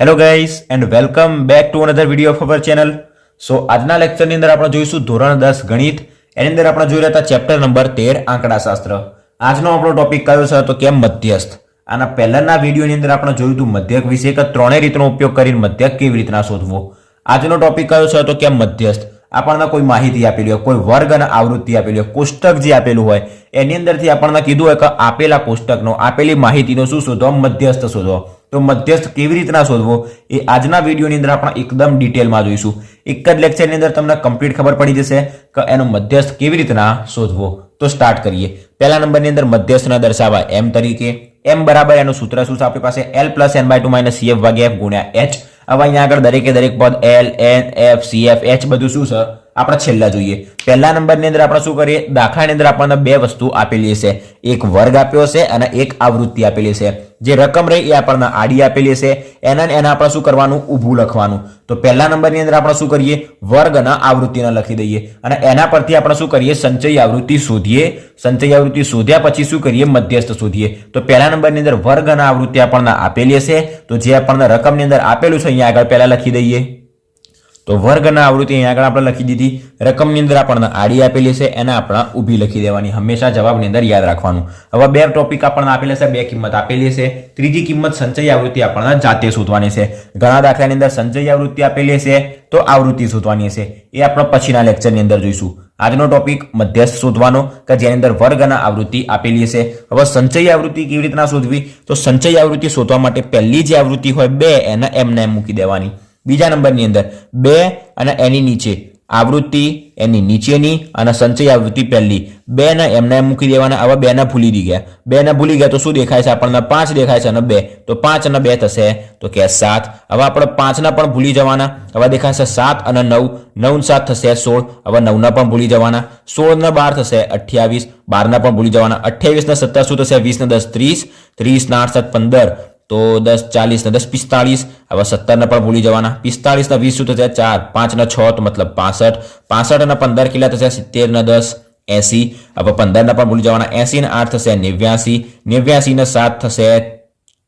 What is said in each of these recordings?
Hello guys and welcome back to another video of our channel so આજના લેક્ચરની અંદર આપણે જોઈશું ધોરણ દસ ગણિત. એની અંદર આપણે જોઈ રહ્યા હતા ચેપ્ટર નંબર તેર આંકડાશાસ્ત્ર આજનો આપણો ટોપિક કયો છે તો કેમ મધ્યસ્થ. આના પહેલાના વિડીયોની અંદર આપણે જોયું હતું મધ્યક વિશે કે ત્રણેય રીતનો ઉપયોગ કરીને મધ્યક કેવી રીતના શોધવો. આજનો ટોપિક કયો છે તો કેમ મધ્યસ્થ. આપણને કોઈ માહિતી આપેલી હોય, કોઈ વર્ગ અને આવૃત્તિ આપેલી હોય, કોષ્ટક જે આપેલું હોય, એની અંદરથી આપણને કીધું હોય કે આપેલા કોષ્ટકનો, આપેલી માહિતીનો શું શોધો? મધ્યસ્થ શોધવો તો મધ્યસ્થ કેવી રીતના શોધવો એ આજના વિડીયોની અંદર આપણે એકદમ ડિટેલમાં જોઈશું. એક જ લેક્ચરની અંદર તમને કમ્પ્લીટ ખબર પડી જશે કે એનો મધ્યસ્થ કેવી રીતના શોધવો. તો સ્ટાર્ટ કરીએ. પહેલા નંબરની અંદર મધ્યસ્થના દર્શાવવા એમ તરીકે. એમ બરાબર એનું સૂત્ર શું છે? આપણી પાસે L plus N by two minus CF ભાગ્યા એફ ગુણ્યા એચ હવે અહીંયા આગળ દરેકે દરેક પદ L N F CF H બધું શું છે? આપણે છેલ્લા જોઈએ. પહેલા નંબરની અંદર આપણે શું કરીએ? દાખલાની અંદર આપણને બે વસ્તુ આપેલી છે એક વર્ગ આપ્યો છે અને એક આવૃત્તિ આપેલી છે જે રકમ રહી એ આપણને આડી આપેલી છે એના એના આપણે શું કરવાનું? ઊભું લખવાનું. તો પહેલા નંબરની અંદર આપણે શું કરીએ? વર્ગ અને આવૃત્તિને લખી દઈએ. અને એના પરથી આપણે શું કરીએ? સંચય આવૃત્તિ શોધીએ. સંચય આવૃત્તિ શોધ્યા પછી શું કરીએ? મધ્યસ્થ શોધીએ. તો પહેલા નંબરની અંદર વર્ગ અને આવૃત્તિ આપણને આપેલી છે તો જે આપણને રકમની અંદર આપેલું છે, અહીંયા આગળ પહેલા લખી દઈએ. તો વર્ગના આવૃત્તિ અહીંયા આગળ આપણે લખી દીધી. રકમની અંદર આપણને આડી આપેલી છે એને આપણે ઊભી લખી દેવાની. હંમેશા જવાબની અંદર યાદ રાખવાનું. હવે બે ટોપિક આપણને આપેલા છે બે કિંમત આપેલી છે ત્રીજી કિંમત સંચય આવૃત્તિ આપણને જાતે શોધવાની છે ઘણા દાખલાની અંદર સંચય આવૃત્તિ આપેલી છે તો આવૃત્તિ શોધવાની છે એ આપણે પછીના લેક્ચરની અંદર જોઈશું. આજનો ટોપિક મધ્યસ્થ શોધવાનો, કે જેની અંદર વર્ગ અને આવૃત્તિ આપેલી છે હવે સંચય આવૃત્તિ કેવી રીતના શોધવી? તો સંચય આવૃત્તિ શોધવા માટે પહેલી જે આવૃત્તિ હોય, બે એને એમને એમ મૂકી દેવાની. બીજા નંબરની અંદર બે અને એની નીચે. આવૃત્તિ એની નીચેની અને સંચય આવૃત્તિ પહેલી. બે ને એમને એમ મૂકી દેવાના હવે બે ને ભૂલી દી ગયા. બે ને ભૂલી ગયા તો શું દેખાય છે? આપણને પાંચ દેખાય છે અને બે. તો પાંચ અને બે થશે. તો કે સાત. હવે આપણે પાંચના પણ ભૂલી જવાના. હવે દેખાય છે સાત અને નવ. નવ સાત થશે સોળ. હવે નવના પણ ભૂલી જવાના. સોળ ને બાર થશે અઠ્યાવીસ. બારના પણ ભૂલી જવાના. અઠ્યાવીસ ને સત્તર શું થશે? વીસ ને દસ, ત્રીસ. ત્રીસ ને આઠ, સાત, પંદર. તો દસ ચાલીસ ને દસ પિસ્તાળીસ હવે સત્તર ને પણ ભૂલી જવાના. પિસ્તાળીસ ને વીસ શું થશે ચાર, પાંચ ને છ, તો મતલબ પાસઠ. પાસઠ અને પંદર કેટલા થશે? સિત્તેર ને દસ, એસી. હવે પંદર ને પણ ભૂલી જવાના. એસી ને આઠ થશે નેવ્યાસી. નેવ્યાસી ને સાત થશે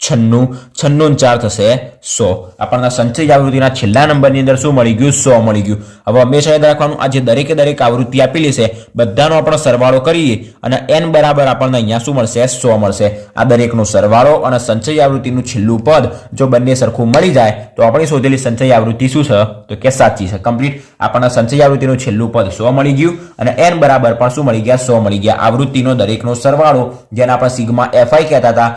છન્નું છન્નું ચાર થશે સો. આપણને સંચય આવૃત્તિના છેલ્લા નંબરની અંદર શું મળી ગયું? સો મળી ગયું. હવે હંમેશા યાદ રાખવાનું આ જે દરેકે દરેક આવૃત્તિ આપેલી છે બધાનો આપણે સરવાળો કરીએ અને એન બરાબર આપણને અહીંયા શું મળશે? સો મળશે. આ દરેકનો સરવાળો અને સંચય આવૃત્તિનું છેલ્લું પદ જો બંને સરખું મળી જાય, તો આપણી શોધેલી સંચય આવૃત્તિ શું છે? તો કે સાચી છે. કમ્પ્લીટ. આપણને સંચય આવૃત્તિનું છેલ્લું પદ સો મળી ગયું અને એન બરાબર પણ શું મળી ગયા? સો મળી ગયા. આવૃત્તિનો દરેકનો સરવાળો, જેને આપણે સિગમાં એફઆઈ કહેતા હતા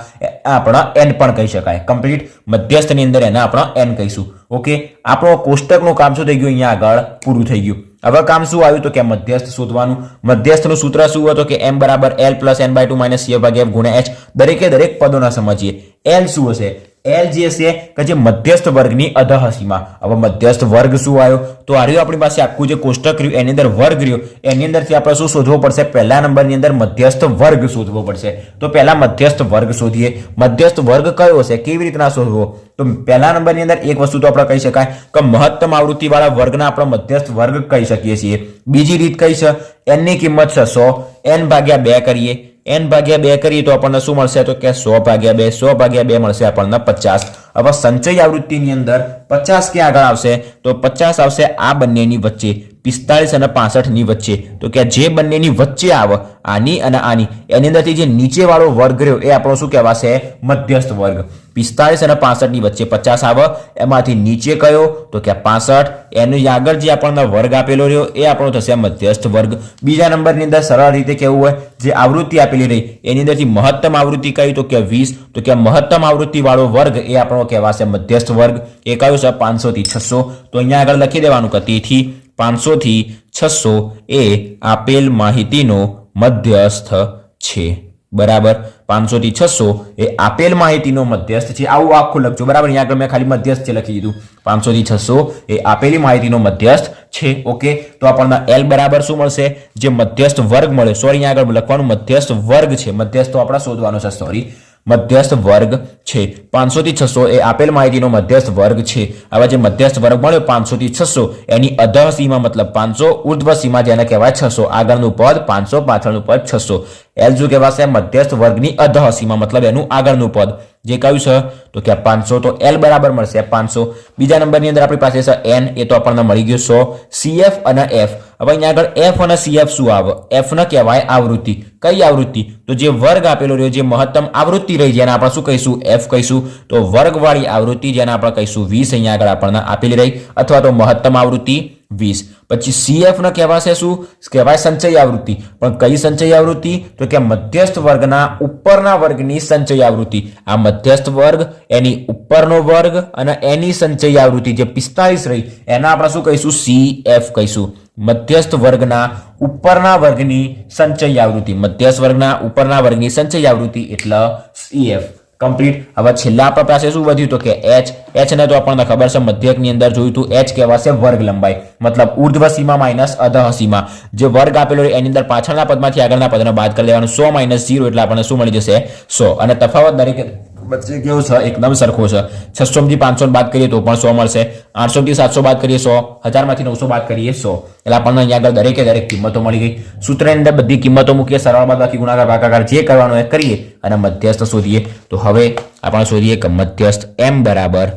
આપણા એન પણ કહી શકાય. કમ્પ્લીટ મધ્યસ્થની અંદર એને આપણે એન કહીશું. ઓકે આપણો કોષ્ટકનું કામ શું થઈ ગયું? અહીંયા આગળ પૂરું થઈ ગયું. હવે કામ શું આવ્યું? તો કે મધ્યસ્થ શોધવાનું. મધ્યસ્થનું સૂત્ર શું હતું? કે એમ બરાબર L plus N by two minus C ભાગ્યા ગુણ્યા એચ દરેકે દરેક પદોના સમજીએ. એલ શું હશે? એલ જે છે કે જે મધ્યસ્થ વર્ગની અધહસીમાં હવે મધ્યસ્થ વર્ગ શું આવ્યો? તો આ રહ્યું આપણી પાસે આખું જે કોષ્ટક રહ્યું, એની અંદર વર્ગ રહ્યો. એની અંદરથી આપણે શું શોધવો પડશે? પહેલા નંબરની અંદર મધ્યસ્થ વર્ગ શોધવો પડશે. તો પહેલા મધ્યસ્થ વર્ગ શોધીએ. મધ્યસ્થ વર્ગ કયો હશે? કેવી રીતના શોધવો? તો પહેલા નંબરની અંદર એક વસ્તુ તો આપણે કહી શકાય કે મહત્તમ આવૃત્તિવાળા વર્ગના આપણે મધ્યસ્થ વર્ગ કહી શકીએ છીએ. બીજી રીત કઈ છે? એનની કિંમત છે સો એન ભાગ્યા બે કરીએ. એન ભાગ્યા બે કરીએ તો આપણને શું મળશે? તો કે સો ભાગ્યા બે, સો ભાગ્યા બે મળશે આપણને પચાસ. હવે સંચય આવૃત્તિની અંદર પચાસ ક્યાં આગળ આવશે? તો પચાસ આવશે આ બંનેની વચ્ચે. પિસ્તાળીસ અને પાસઠની વચ્ચે. તો કે જે બંનેની વચ્ચે આવે, આની અને આની. એની અંદરથી જે નીચેવાળો વર્ગ રહ્યો, એ આપણો શું કહેવાશે? મધ્યસ્થ વર્ગ. પિસ્તાળીસ અને પાસઠની વચ્ચે પચાસ આવે, એમાંથી નીચે કયો? તો કે પાસઠ. એની આગળ જે આપણને વર્ગ આપેલો રહ્યો, એ આપણો થશે મધ્યસ્થ વર્ગ. બીજા નંબરની અંદર સરળ રીતે કેવું હોય, જે આવૃત્તિ આપેલી રહી, એની અંદરથી મહત્તમ આવૃત્તિ કઈ તો કે વીસ. તો કે મહત્તમ આવૃત્તિવાળો વર્ગ, એ આપણો કહેવાશે મધ્યસ્થ વર્ગ. એ કયો છે? પાંચસોથી છસો. તો અહીંયા આગળ લખી દેવાનું કે તેથી. પાંચસો થી છસો એ આપેલ માહિતીનો મધ્યસ્થ છે. બરાબર? પાંચસો થી છસો એ આપેલ માહિતીનો મધ્યસ્થ છે. આવું આખું લખજો. બરાબર? અહીંયા આગળ મેં ખાલી મધ્યસ્થ લખી દીધું. પાંચસો થી છસો એ આપેલી માહિતીનો મધ્યસ્થ છે. ઓકે? તો આપણને એલ બરાબર શું મળશે? જે મધ્યસ્થ વર્ગ મળે સોરી અહીંયા આગળ લખવાનું મધ્યસ્થ વર્ગ છે. મધ્યસ્થ તો આપણે શોધવાનો છે. સોરી મધ્યસ્થ વર્ગ છે. પાંચસો થી છસો એ આપેલ માહિતીનો મધ્યસ્થ વર્ગ છે. આવા જે મધ્યસ્થ વર્ગ મળ્યો પાંચસો થી છસો, એની અધ સીમા મતલબ પાંચસો ઉર્ધ્વ સીમા જેને કહેવાય છસો. આગળનું પદ પાંચસો, પાછળનું પદ છસો. એલ શું કહેવાશે મધ્યસ્થ વર્ગની અધહસીમાં મતલબ એનું આગળનું પદ. જે કયું છે? તો કે પાંચસો, તો એલ બરાબર મળશે પાંચસો. બીજા નંબરની અંદર આપણી પાસે છે એન, એ તો આપણને મળી ગયું. સો, સીએફ અને એફ. હવે અહીંયા આગળ એફ અને સીએફ શું આવે? એફ ને કહેવાય આવૃત્તિ. કઈ આવૃત્તિ? તો જે વર્ગ આપેલો રહ્યો, જે મહત્તમ આવૃત્તિ રહી, જેને આપણે શું કહીશું? એફ કહીશું. તો વર્ગવાળી આવૃત્તિ, જેને આપણે કહીશું, વીસ અહીંયા આગળ આપણને આપેલી રહી. અથવા તો મહત્તમ આવૃત્તિ વીસ. પછી સીએફના કહેવાશે શું? કહેવાય સંચય આવૃત્તિ. પણ કઈ સંચય આવૃત્તિ? તો કે મધ્યસ્થ વર્ગના ઉપરના વર્ગની સંચય આવૃત્તિ. આ મધ્યસ્થ વર્ગ, એની ઉપરનો વર્ગ અને એની સંચય આવૃત્તિ જે પિસ્તાલીસ રહી, એના આપણે શું કહીશું? સી એફ કહીશું. મધ્યસ્થ વર્ગના ઉપરના વર્ગની સંચય આવૃત્તિ. મધ્યસ્થ વર્ગના ઉપરના વર્ગની સંચય આવૃત્તિ એટલે સીએફ. કમ્પ્લીટ હવે છેલ્લા આપણા શું વધ્યું તો કે એચ એચ ને તો આપણને ખબર છે, મધ્યકની અંદર જોયું હતું એચ કહેવાશે વર્ગ લંબાઈ. મતલબ ઉર્ધ્વ સીમા માઇનસ અધઃ સીમા. જે વર્ગ આપેલો એની અંદર પાછળના પદમાંથી આગળના પદને બાદ કરી દેવાનું સો માઇનસ જીરો એટલે આપણને શું મળી જશે? સો. અને તફાવત દરેક વચ્ચે કેવો છે? એકદમ સરખો છે. છસો માંથી પાંચસો બાદ કરીએ તો પણ સો મળશે. આઠસો થી સાતસો બાદ કરીએ સો. હજારમાંથી નવસો બાદ કરીએ સો. એટલે આપણને અહીંયા આગળ દરેકે દરેક કિંમતો મળી ગઈ. સૂત્રની અંદર બધી કિંમતો મૂકીએ સરળ બાદ બાકી ગુણાકાર, ભાગાકાર જે કરવાનો એ કરીએ અને મધ્યસ્થ શોધીએ. તો હવે આપણે શોધીએ કે મધ્યસ્થ એમ બરાબર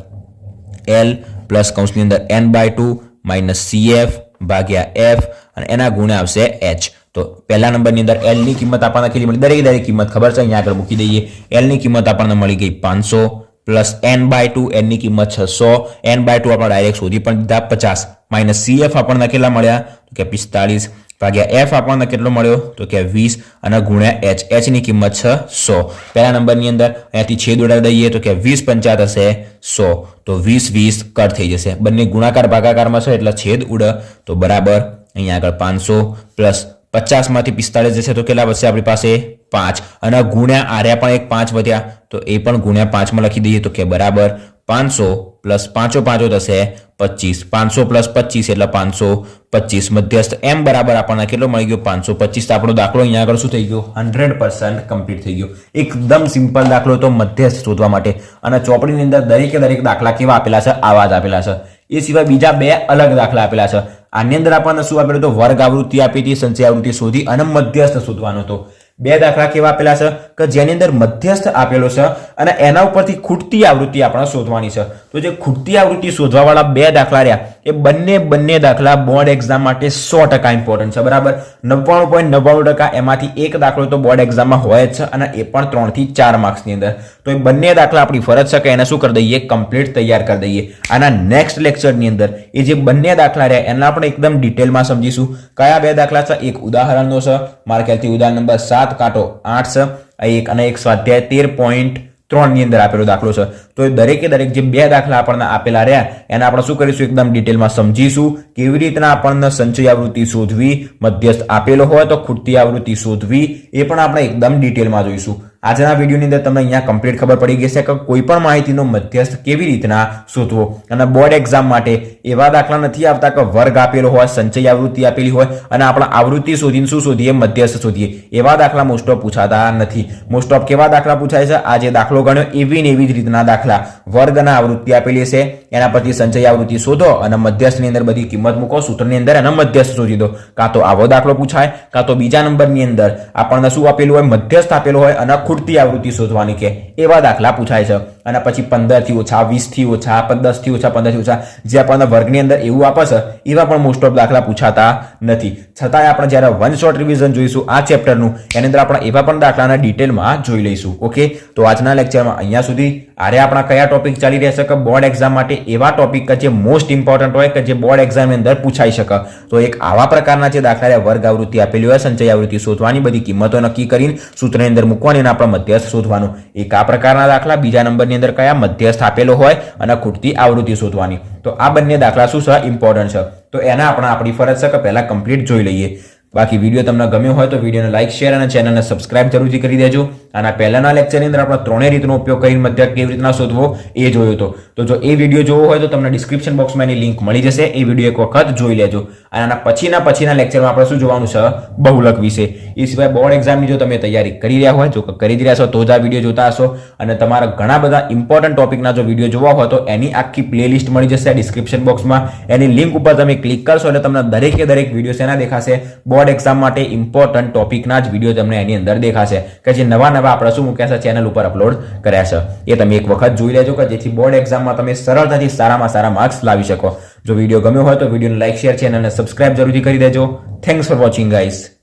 એલ પ્લસ કૌંસની અંદર N by two minus CF ભાગ્યા એફ અને એના ગુણે આવશે એચ તો પહેલા નંબરની અંદર એલની કિંમત આપણને કેટલી મળી દરેક દરેક કિંમત ખબર છે અહીંયા આગળ મૂકી દઈએ એલની કિંમત આપણને મળી ગઈ પાંચસો પ્લસ એન બાય ટુ એનની કિંમત છસો એન બાય ટુ આપણે ડાયરેક્ટ શોધી પણ દીધા પચાસ માઇનસ સીએફ આપણને કેટલા મળ્યા તો કે પિસ્તાળીસ ભાગ્યા એફ આપણને કેટલો મળ્યો તો કે વીસ અને ગુણ્યા એચ એચની કિંમત છે સો પહેલા નંબરની અંદર અહીંયાથી છેદ ઉડાડી દઈએ તો કે વીસ પંચાત હશે સો તો વીસ વીસ કટ થઈ જશે બંને ગુણાકાર ભાગાકારમાં છે એટલે છેદ ઉડ. તો બરાબર, અહીંયા આગળ પાંચસો પ્લસ પચાસમાંથી પિસ્તાળીસ જશે તો કેટલા વધશે? આપણી પાસે પાંચ. અને ગુણ્યા આર્યા પણ એક પાંચ વધ્યા. તો એ પણ ગુણ્યા પાંચમાં લખી દઈએ તો કે બરાબર પાંચસો પ્લસ પાંચો પાંચો થશે પચીસ. પાંચસો પ્લસ પચીસ એટલે પાંચસો પચીસ. મધ્યસ્થ એમ બરાબર આપણને કેટલો મળી ગયો? પાંચસો પચીસ. આપણો દાખલો અહીંયા આગળ શું થઈ ગયો? હંડ્રેડ પર્સન્ટ કમ્પ્લીટ થઈ ગયો. એકદમ સિમ્પલ દાખલો તો મધ્યસ્થ શોધવા માટે. અને ચોપડીની અંદર દરેકે દરેક દાખલા કેવા આપેલા છે? આવા જ આપેલા છે. એ સિવાય બીજા બે અલગ દાખલા આપેલા છે. આની અંદર આપણને શું આપેલું તો વર્ગ આવૃત્તિ આપી હતી, સંચય આવૃત્તિ શોધી અને મધ્યસ્થ શોધવાનો હતો. બે દાખલા કેવા આપેલા છે? કે જેની અંદર મધ્યસ્થ આપેલો છે અને એના ઉપરથી ખૂટતી આવૃત્તિ આપણે શોધવાની છે. તો જે ખૂટતી આવૃત્તિ શોધવાવાળા બે દાખલા રહ્યા, એ બંને બંને દાખલા બોર્ડ એક્ઝામ માટે સો ટકા ઇમ્પોર્ટન્ટ છે, બરાબર? નવ્વાણું પોઈન્ટ નવ્વાણું ટકા એમાંથી એક દાખલો તો બોર્ડ એક્ઝામમાં હોય જ છે અને એ પણ ત્રણથી ચાર માર્ક્સની અંદર. તો એ બંને દાખલા આપણી ફરજ છે કે એને શું કરી દઈએ? કમ્પ્લીટ તૈયાર કરી દઈએ. આના નેક્સ્ટ લેક્ચરની અંદર એ જે બંને દાખલા રહ્યા, એના આપણે એકદમ ડિટેલમાં સમજીશું. કયા બે દાખલા છે? એક ઉદાહરણનો છે. મારા ખ્યાલથી ઉદાહરણ નંબર સાત કાંટો, આઠ એક અને એક સ્વાધ્યાય તેર પોઈન્ટ ત્રણની અંદર આપેલો દાખલો છે. તો એ દરેકે દરેક જે બે દાખલા આપણને આપેલા રહ્યા, એને આપણે શું કરીશું એકદમ ડિટેલમાં સમજીશું, કેવી રીતના આપણને સંચય આવૃત્તિ શોધવી, મધ્યસ્થ આપેલો હોય તો ખૂટતી આવૃત્તિ શોધવી, એ પણ આપણે એકદમ ડિટેલમાં જોઈશું. આજના વિડીયોની અંદર તમને અહીંયા કમ્પ્લીટ ખબર પડી ગઈ છે કે કોઈ પણ માહિતીનો મધ્યસ્થ કેવી રીતના શોધવો અને બોર્ડ એક્ઝામ માટે એવા દાખલા નથી આવતા કે વર્ગ આપેલો હોય, સંચય આવૃત્તિ આપેલી હોય અને આપણે આવૃત્તિ શોધીને શું શોધીએ? મધ્યસ્થ શોધીએ. એવા દાખલા મોસ્ટ ઓફ પૂછાતા નથી. મોસ્ટ ઓફ કેવા દાખલા પૂછાય છે? આ જે દાખલો ગણ્યો, એવી ને એવી જ રીતના દાખલા. વર્ગ અને આવૃત્તિ આપેલી છે એના પરથી સંચય આવૃત્તિ શોધો અને મધ્યસ્થની અંદર બધી કિંમત મૂકો, સૂત્રની અંદર અને મધ્યસ્થ શોધી દો. કાં તો આવો દાખલો પૂછાય, કાં તો બીજા નંબરની અંદર આપણને શું આપેલું હોય? મધ્યસ્થ આપેલું હોય અને ખૂટતી આવૃત્તિ શોધવાની કે એવા દાખલા પૂછાય છે. અને પછી પંદરથી ઓછા, વીસથી ઓછા દસથી ઓછા, પંદરથી ઓછા, જે આપણને વર્ગની અંદર એવું આપે છે, એવા પણ મોસ્ટ ઓફ દાખલા પૂછાતા નથી. છતાંય આપણે જ્યારે વન શોર્ટ રિવિઝન જોઈશું આ ચેપ્ટરનું એની અંદર આપણે એવા પણ દાખલાના ડિટેલમાં જોઈ લઈશું. ઓકે તો આજના લેક્ચરમાં અહીંયા સુધી. આરે આપણા કયા ટોપિક ચાલી રહ્યા છે કે બોર્ડ એક્ઝામ માટે એવા ટોપિક કે જે મોસ્ટ ઇમ્પોર્ટન્ટ હોય કે જે બોર્ડ એક્ઝામની અંદર પૂછાઈ શકે. તો એક આવા પ્રકારના જે દાખલા વર્ગ આવૃત્તિ આપેલી હોય, સંચય આવૃત્તિ શોધવાની બધી કિંમતો નક્કી કરીને સૂત્રની અંદર મૂકવાની અને આપણે મધ્યસ્થ શોધવાનું. એક આ પ્રકારના દાખલા બીજા નંબરની અંદર કયા મધ્યસ્થ આપેલો હોય અને ખૂટતી આવૃત્તિ શોધવાની. તો આ બંને દાખલા શું છે? ઇમ્પોર્ટન્ટ છે. તો એના આપણે આપણી ફરજ છે કે પહેલાં કમ્પ્લીટ જોઈ લઈએ. બાકી વીડિયો તમને ગમ્યો હોય તો વિડીયોને લાઇક શેર અને ચેનલને સબસ્ક્રાઇબ જરૂરથી કરી દેજો. આના પહેલાના લેક્ચરની અંદર આપણે ત્રણેય રીતનો ઉપયોગ કરીને મધ્યક કેવી રીતના શોધવો એ જોયો હતો. તો જો એ વીડિયો જોવો હોય તો તમને ડિસ્ક્રિપ્શન બોક્સમાં એની લિંક મળી જશે. એ વીડિયો એક વખત જોઈ લેજો. અને આના પછીના પછીના લેક્ચરમાં આપણે શું જોવાનું છે? બહુલક વિશે. એ સિવાય બોર્ડ એક્ઝામની જો તમે તૈયારી કરી રહ્યા હોય, જો કરી જ રહ્યા છો, તો જ આ વીડિયો જોતા હશો. અને તમારા ઘણા બધા ઇમ્પોર્ટન્ટ ટોપિકના જો વીડિયો જોવા હોય, તો એની આખી પ્લેલિસ્ટ મળી જશે ડિસ્ક્રિપ્શન બોક્સમાં એની લિંક ઉપર તમે ક્લિક કરશો એટલે તમને દરેકે દરેક વીડિયો શેના દેખાશે? બોર્ડ એક્ઝામ માટે ઇમ્પોર્ટન્ટ ટોપિકના જ વીડિયો તમને એની અંદર દેખાશે. કે જે નવા નવા આપણે શું મૂક્યા છે ચેનલ ઉપર અપલોડ કર્યા છે. એ તમે એક વખત જોઈ લેજો કે જેથી બોર્ડ એક્ઝામમાં તમે સરળતાથી સારામાં સારા માર્ક્સ લાવી શકો. જો વીડિયો ગમ્યો હોય, તો વિડીયોને લાઇક શેર ચેનલને સબસ્ક્રાઇબ જરૂરથી કરી દેજો. Thanks for watching guys